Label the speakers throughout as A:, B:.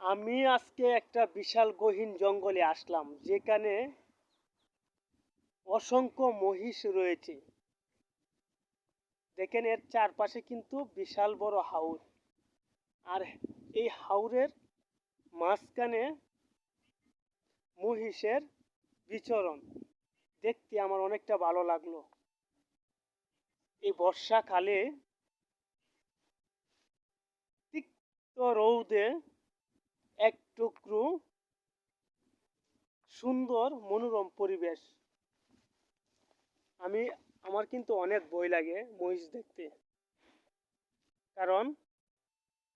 A: আমি আজকে একটা বিশাল গহীন জঙ্গলে আসলাম, যেখানে অসংখ্য মহিষ রয়েছে। দেখেন, এর চারপাশে কিন্তু বিশাল বড় হাউর আর এই হাউরের মাঝখানে মহিষের বিচরণ। দেখতে আমার অনেকটা ভালো লাগল। এই বর্ষাকালে তিক্ত রৌদে এক টুকরো সুন্দর মনোরম পরিবেশ। আমি, আমার কিন্তু অনেক ভয় লাগে মহিষ দেখতে। কারণ,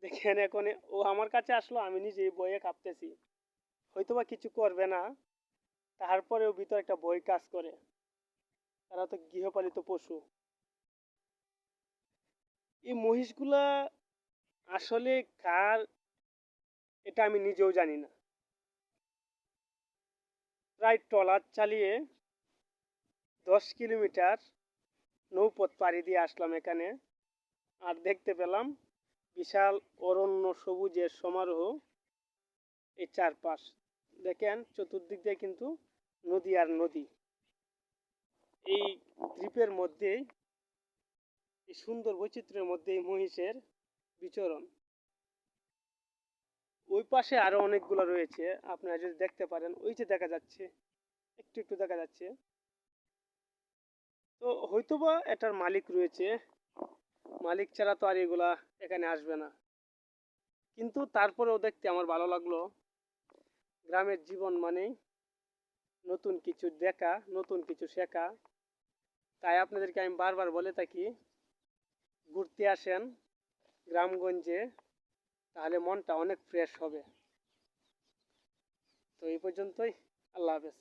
A: দেখেন এখন ও আমার কাছে আসলো, আমি নিজেই বইয়ে কাঁপতেছি। হয়তোবা কিছু করবে না, তারপরেও ভিতরে একটা বই কাজ করে। তারা তো গৃহপালিত পশু। এই মহিষগুলা আসলে কার এটা আমি নিজেও জানি না। প্রায় ট্রলার চালিয়ে দশ কিলোমিটার নৌপথ পাড়ি দিয়ে আসলাম এখানে। আর দেখতে পেলাম বিশাল অরণ্য সবুজের সমারোহ এই চারপাশ। দেখেন, চতুর্দিক দিয়ে কিন্তু নদী আর নদী। এই দ্বীপের মধ্যেই, এই সুন্দর বৈচিত্র্যের মধ্যে এই মহিষের বিচরণ। ওই পাশে আরও অনেকগুলো রয়েছে, আপনারা যদি দেখতে পারেন, ওই যে দেখা যাচ্ছে, একটু একটু দেখা যাচ্ছে। তো হয়তোবা এটার মালিক রয়েছে, মালিক ছাড়া তো আর এগুলা এখানে আসবে না। কিন্তু তারপরেও দেখতে আমার ভালো লাগল, গ্রামের জীবন মানেই নতুন কিছু দেখা, নতুন কিছু শেখা। তাই আপনাদেরকে আমি বারবার বলে থাকি, ঘুরতে আসেন গ্রামগঞ্জে তাহলে মনটা অনেক ফ্রেশ হবে। তো এই পর্যন্তই আল্লাহ হাফেজ।